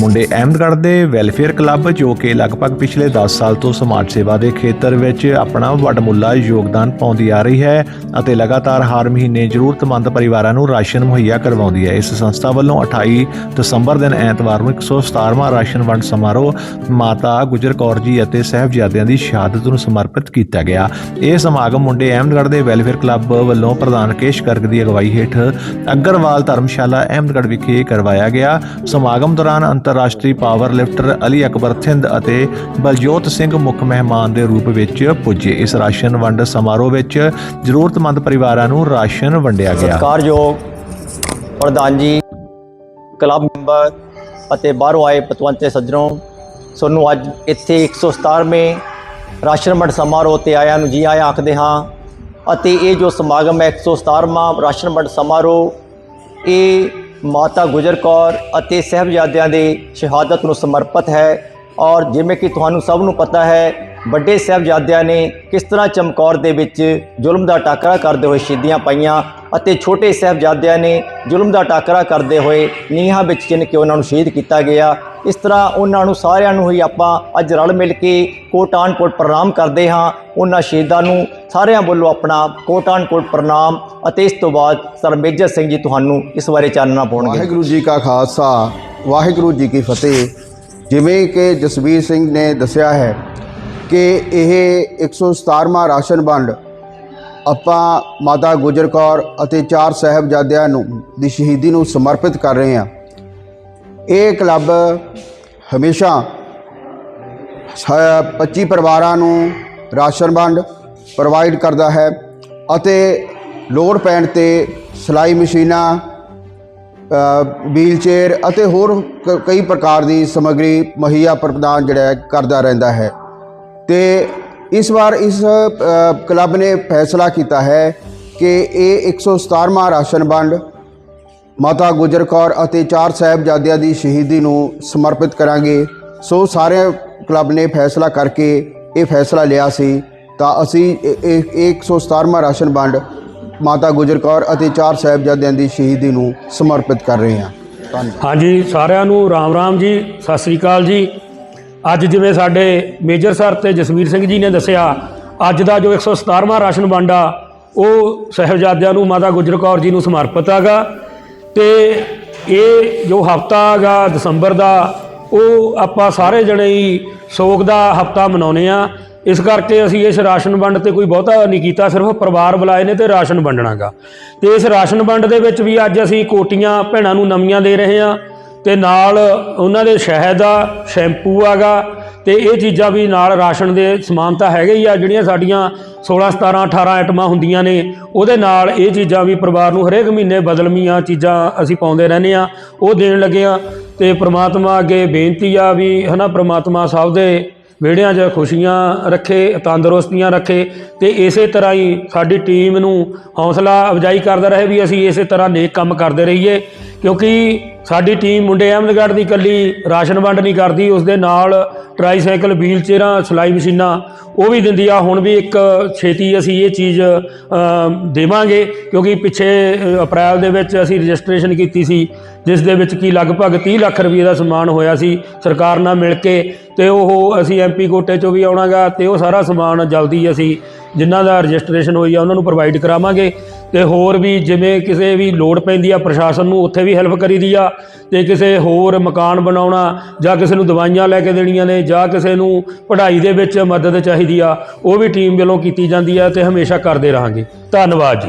ਮੁੰਡੇ ਅਹਿਮਦਗੜ੍ਹ ਦੇ welfare club ਜੋ ਕਿ ਲਗਭਗ ਪਿਛਲੇ 10 ਸਾਲ ਤੋਂ ਸਮਾਜ ਸੇਵਾ ਦੇ ਖੇਤਰ ਵਿੱਚ ਆਪਣਾ ਵੱਡਮੁੱਲਾ ਯੋਗਦਾਨ ਪਾਉਂਦੀ ਆ ਰਹੀ ਹੈ ਅਤੇ ਲਗਾਤਾਰ ਹਰ ਮਹੀਨੇ ਜ਼ਰੂਰਤਮੰਦ ਪਰਿਵਾਰਾਂ ਨੂੰ ਰਾਸ਼ਨ ਮੁਹੱਈਆ ਕਰਵਾਉਂਦੀ ਹੈ। ਇਸ ਸੰਸਥਾ ਵੱਲੋਂ 28 ਦਸੰਬਰ ਦਿਨ ਐਤਵਾਰ ਨੂੰ 117ਵਾਂ ਰਾਸ਼ਨ ਵੰਡ ਸਮਾਰੋਹ ਮਾਤਾ ਗੁਜਰ ਕੌਰ ਜੀ ਅਤੇ ਸਹਿਬਜ਼ਾਦਿਆਂ ਦੀ ਸ਼ਹਾਦਤ ਨੂੰ ਸਮਰਪਿਤ ਕੀਤਾ ਗਿਆ। ਇਹ ਸਮਾਗਮ ਮੁੰਡੇ ਅਹਿਮਦਗੜ੍ਹ ਦੇ ਵੈਲਫੇਅਰ ਕਲੱਬ ਵੱਲੋਂ ਪ੍ਰਧਾਨ ਕੇਸ਼ ਕਰਕ ਦੀ ਅਗਵਾਈ ਹੇਠ ਅਗਰਵਾਲ ਧਰਮਸ਼ਾਲਾ ਅਹਿਮਦਗੜ੍ਹ ਵਿਖੇ ਕਰਵਾਇਆ ਗਿਆ। ਸਮਾਗਮ ਦੌਰਾਨ ਅੰਤਰਰਾਸ਼ਟਰੀ ਪਾਵਰ ਲਿਫਟਰ ਅਲੀ ਅਕਬਰ ਥਿੰਦ ਅਤੇ ਬਲਜੋਤ ਸਿੰਘ ਮੁੱਖ ਮਹਿਮਾਨ ਦੇ ਰੂਪ ਵਿੱਚ ਪੁੱਜੇ। ਇਸ ਰਾਸ਼ਨ ਵੰਡ ਸਮਾਰੋਹ ਵਿੱਚ ਜ਼ਰੂਰਤਮੰਦ ਪਰਿਵਾਰਾਂ ਨੂੰ ਰਾਸ਼ਨ ਵੰਡਿਆ ਗਿਆ। ਸਤਿਕਾਰਯੋਗ ਪ੍ਰਧਾਨ ਜੀ, ਕਲੱਬ ਮੈਂਬਰ ਅਤੇ ਬਾਹਰੋਂ ਆਏ ਪਤਵੰਤੇ ਸੱਜਣੋ ਸਾਨੂੰ ਅੱਜ ਇੱਥੇ 117ਵੇਂ ਰਾਸ਼ਨ ਵੰਡ ਸਮਾਰੋਹ ਤੇ ਆਇਆਂ ਨੂੰ ਜੀ ਆਇਆਂ ਆਖਦੇ ਹਾਂ ਅਤੇ ਇਹ ਜੋ ਸਮਾਗਮ ਹੈ 117ਵਾਂ ਰਾਸ਼ਨ ਵੰਡ ਸਮਾਰੋਹ, ਇਹ ਮਾਤਾ ਗੁਜਰ ਕੌਰ ਅਤੇ ਸਹਿਬਜ਼ਾਦਿਆਂ ਦੀ ਸ਼ਹਾਦਤ ਨੂੰ ਸਮਰਪਿਤ ਹੈ ਔਰ ਜਿਵੇਂ ਕਿ ਤੁਹਾਨੂੰ ਸਭ ਨੂੰ ਪਤਾ ਹੈ ਵੱਡੇ ਸਾਹਿਬਜ਼ਾਦਿਆਂ ਨੇ ਕਿਸ ਤਰ੍ਹਾਂ ਚਮਕੌਰ ਦੇ ਵਿੱਚ ਜ਼ੁਲਮ ਦਾ ਟਾਕਰਾ ਕਰਦੇ ਹੋਏ ਸ਼ਹੀਦੀਆਂ ਪਾਈਆਂ ਅਤੇ ਛੋਟੇ ਸਾਹਿਬਜ਼ਾਦਿਆਂ ਨੇ ਜ਼ੁਲਮ ਦਾ ਟਾਕਰਾ ਕਰਦੇ ਹੋਏ ਨੀਹਾਂ ਵਿੱਚ ਚਿਣ ਕੇ ਉਹਨਾਂ ਨੂੰ ਸ਼ਹੀਦ ਕੀਤਾ ਗਿਆ। ਇਸ ਤਰ੍ਹਾਂ ਉਹਨਾਂ ਨੂੰ ਸਾਰਿਆਂ ਨੂੰ ਹੀ ਆਪਾਂ ਅੱਜ ਰਲ ਮਿਲ ਕੇ ਕੋਟਾਨ ਕੋਟ ਪ੍ਰਣਾਮ ਕਰਦੇ ਹਾਂ। ਉਹਨਾਂ ਸ਼ਹੀਦਾਂ ਨੂੰ ਸਾਰਿਆਂ ਵੱਲੋਂ ਆਪਣਾ ਕੋਟਾਨ ਕੋਟ ਪ੍ਰਣਾਮ ਅਤੇ ਇਸ ਤੋਂ ਬਾਅਦ ਸਰ ਮੇਜਰ ਸਿੰਘ ਜੀ ਤੁਹਾਨੂੰ ਇਸ ਬਾਰੇ ਚਾਨਣਾ ਪਾਉਣਗੇ। ਵਾਹਿਗੁਰੂ ਜੀ ਕਾ ਖਾਲਸਾ, ਵਾਹਿਗੁਰੂ ਜੀ ਕੀ ਫਤਿਹ। ਜਿਵੇਂ ਕਿ ਜਸਵੀਰ ਸਿੰਘ ਨੇ ਦੱਸਿਆ ਹੈ ਕਿ ਇਹ 117ਵਾਂ ਰਾਸ਼ਨ ਵੰਡ ਆਪਾਂ ਮਾਤਾ ਗੁਜਰ ਕੌਰ ਅਤੇ ਚਾਰ ਸਾਹਿਬਜ਼ਾਦਿਆਂ ਨੂੰ ਦੀ ਸ਼ਹੀਦੀ ਨੂੰ ਸਮਰਪਿਤ ਕਰ ਰਹੇ ਹਾਂ। ਇਹ ਕਲੱਬ ਹਮੇਸ਼ਾ ਸ- 25 ਪਰਿਵਾਰਾਂ ਨੂੰ ਰਾਸ਼ਨ ਵੰਡ ਪ੍ਰੋਵਾਈਡ ਕਰਦਾ ਹੈ ਅਤੇ ਲੋੜ ਪੈਣ ਤੇ ਸਿਲਾਈ ਮਸ਼ੀਨਾਂ ਵੀਲਚੇਅਰ ਅਤੇ ਹੋਰ ਕ- ਕਈ ਪ੍ਰਕਾਰ ਦੀ ਸਮੱਗਰੀ ਮੁਹੱਈਆ ਪ੍ਰਦਾਨ ਜਿਹੜਾ ਕਰਦਾ ਰਹਿੰਦਾ ਹੈ। ਤੇ ਇਸ ਵਾਰ ਇਸ ਕਲੱਬ ਨੇ ਫੈਸਲਾ ਕੀਤਾ ਹੈ ਕਿ ਇਹ 117ਵਾਂ ਰਾਸ਼ਨ ਵੰਡ ਮਾਤਾ ਗੁਜਰ ਕੌਰ ਅਤੇ ਚਾਰ ਸਾਹਿਬਜ਼ਾਦਿਆਂ ਦੀ ਸ਼ਹੀਦੀ ਨੂੰ ਸਮਰਪਿਤ ਕਰਾਂਗੇ। ਸੋ ਸਾਰੇ ਕਲੱਬ ਨੇ ਫੈਸਲਾ ਕਰਕੇ ਇਹ ਫੈਸਲਾ ਲਿਆ ਸੀ। ਤਾਂ ਅਸੀਂ ਇਹ- ਇਹ ਇਹ 117ਵਾਂ ਰਾਸ਼ਨ ਵੰਡ ਮਾਤਾ ਗੁਜਰ ਕੌਰ ਅਤੇ ਚਾਰ ਸਾਹਿਬਜ਼ਾਦਿਆਂ ਦੀ ਸ਼ਹੀਦੀ ਨੂੰ ਸਮਰਪਿਤ ਕਰ ਰਹੇ ਹਾਂ। ਹਾਂਜੀ, ਸਾਰਿਆਂ ਨੂੰ ਰਾਮ ਰਾਮ ਜੀ, ਸਤਿ ਸ੍ਰੀ ਅਕਾਲ ਜੀ। ਅੱਜ ਜਿਵੇਂ ਸਾਡੇ ਮੇਜਰ ਸਰ ਤੇ ਜਸਵੀਰ ਸਿੰਘ ਜੀ ਨੇ ਦੱਸਿਆ, ਅੱਜ ਦਾ ਜੋ 117ਵਾਂ ਰਾਸ਼ਨ ਵੰਡ ਆ, ਉਹ ਸਾਹਿਬਜ਼ਾਦਿਆਂ ਨੂੰ, ਮਾਤਾ ਗੁਜਰ ਕੌਰ ਜੀ ਨੂੰ ਸਮਰਪਿਤ ਹੈਗਾ ਤੇ ਇਹ ਜੋ ਹਫਤਾ ਹੈਗਾ ਦਸੰਬਰ ਦਾ, ਉਹ ਆਪਾਂ ਸਾਰੇ ਜਣੇ ਹੀ ਸੋਗ ਦਾ ਹਫਤਾ ਮਨਾਉਨੇ ਆ ਇਸ ਕਰਕੇ ਅਸੀਂ ਇਸ ਰਾਸ਼ਨ ਵੰਡ ਤੇ ਕੋਈ ਬਹੁਤਾ ਨਹੀਂ ਕੀਤਾ, ਸਿਰਫ ਪਰਿਵਾਰ ਬੁਲਾਏ ਨੇ ਤੇ ਰਾਸ਼ਨ ਵੰਡਣਾਗਾ। ਤੇ ਇਸ ਰਾਸ਼ਨ ਵੰਡ ਦੇ ਵਿੱਚ ਵੀ ਅੱਜ ਅਸੀਂ ਕੋਟੀਆਂ ਭੈਣਾਂ ਨੂੰ ਨਵੀਆਂ ਦੇ ਰਹੇ ਹਾਂ। ਤੇ ਨਾਲ ਉਹਨਾਂ ਦੇ ਸ਼ਹਿਦ ਆ ਸ਼ੈਂਪੂ ਆਗਾ, ਤੇ ਇਹ ਚੀਜ਼ਾਂ ਵੀ ਨਾਲ ਰਾਸ਼ਨ ਦੇ ਸਮਾਨ ਤਾਂ ਹੈਗੇ ਹੀ ਆ, ਜਿਹੜੀਆਂ ਸਾਡੀਆਂ 16 17 18 ਆਈਟਮਾਂ ਹੁੰਦੀਆਂ ਨੇ, ਉਹਦੇ ਨਾਲ ਇਹ ਚੀਜ਼ਾਂ ਵੀ ਪਰਿਵਾਰ ਨੂੰ ਹਰੇਕ ਮਹੀਨੇ ਬਦਲਮੀਆਂ ਚੀਜ਼ਾਂ ਅਸੀਂ ਪਾਉਂਦੇ ਰਹਿੰਦੇ ਆ ਉਹ ਦੇਣ ਲੱਗੇ ਆ ਤੇ ਪ੍ਰਮਾਤਮਾ ਅੱਗੇ ਬੇਨਤੀ ਆ ਵੀ ਹਨਾ, ਪ੍ਰਮਾਤਮਾ ਸਭ ਦੇ ਵਿਹੜਿਆਂ 'ਚ ਖੁਸ਼ੀਆਂ ਰੱਖੇ, ਤੰਦਰੁਸਤੀਆਂ ਰੱਖੇ, ਤੇ ਇਸੇ ਤਰ੍ਹਾਂ ਹੀ ਸਾਡੀ ਟੀਮ ਨੂੰ ਹੌਸਲਾ ਅਫਜਾਈ ਕਰਦਾ ਰਹੇ ਵੀ ਅਸੀਂ ਇਸੇ ਤਰ੍ਹਾਂ ਨੇਕ ਕੰਮ ਕਰਦੇ ਰਹੀਏ। ਕਿਉਂਕਿ ਸਾਡੀ ਟੀਮ ਮੁੰਡੇ ਅਹਿਮਦਗੜ੍ਹ ਦੀ ਇਕੱਲੀ ਰਾਸ਼ਨ ਵੰਡ ਨਹੀਂ ਕਰਦੀ ਉਸ ਦੇ ਨਾਲ ਟਰਾਈਸਾਈਕਲ ਵੀਲ ਚੇਅਰਾਂ ਸਿਲਾਈ ਮਸ਼ੀਨਾਂ ਉਹ ਵੀ ਦਿੰਦੀ ਆ। ਹੁਣ ਵੀ ਇੱਕ ਛੇਤੀ ਅਸੀਂ ਇਹ ਚੀਜ਼ ਦੇਵਾਂਗੇ ਕਿਉਂਕਿ ਪਿੱਛੇ ਅਪ੍ਰੈਲ ਦੇ ਵਿੱਚ ਅਸੀਂ ਰਜਿਸਟ੍ਰੇਸ਼ਨ ਕੀਤੀ ਸੀ, ਜਿਸ ਦੇ ਵਿੱਚ ਕੀ ਲਗਭਗ 30 ਲੱਖ ਰੁਪਏ ਦਾ ਸਮਾਨ ਹੋਇਆ ਸੀ ਸਰਕਾਰ ਨਾਲ ਮਿਲ ਕੇ ਤੇ ਉਹ ਅਸੀਂ ਐਮਪੀ ਕੋਟੇ ਚੋਂ ਵੀ ਆਉਣਾਗਾ ਤੇ ਉਹ ਸਾਰਾ ਸਮਾਨ ਜਲਦੀ ਅਸੀਂ ਜਿਨ੍ਹਾਂ ਦਾ ਰਜਿਸਟ੍ਰੇਸ਼ਨ ਹੋਈ ਆ, ਉਹਨਾਂ ਨੂੰ ਪ੍ਰੋਵਾਈਡ ਕਰਾਵਾਂਗੇ। ਤੇ ਹੋਰ ਵੀ ਜਿਵੇਂ ਕਿਸੇ ਵੀ ਲੋੜ ਪੈਂਦੀ ਆ, ਪ੍ਰਸ਼ਾਸਨ ਨੂੰ ਉੱਥੇ ਵੀ ਹੈਲਪ ਕਰੀਦੀ ਆ ਤੇ ਕਿਸੇ ਹੋਰ ਮਕਾਨ ਬਣਾਉਣਾ ਜਾਂ ਕਿਸੇ ਨੂੰ ਦਵਾਈਆਂ ਲੈ ਕੇ ਦੇਣੀਆਂ ਨੇ ਜਾਂ ਕਿਸੇ ਨੂੰ ਪੜ੍ਹਾਈ ਦੇ ਵਿੱਚ ਮਦਦ ਚਾਹੀਦੀ ਆ, ਉਹ ਵੀ ਟੀਮ ਵੱਲੋਂ ਕੀਤੀ ਜਾਂਦੀ ਆ ਤੇ ਹਮੇਸ਼ਾ ਕਰਦੇ ਰਹਾਂਗੇ। ਧੰਨਵਾਦ ਜੀ।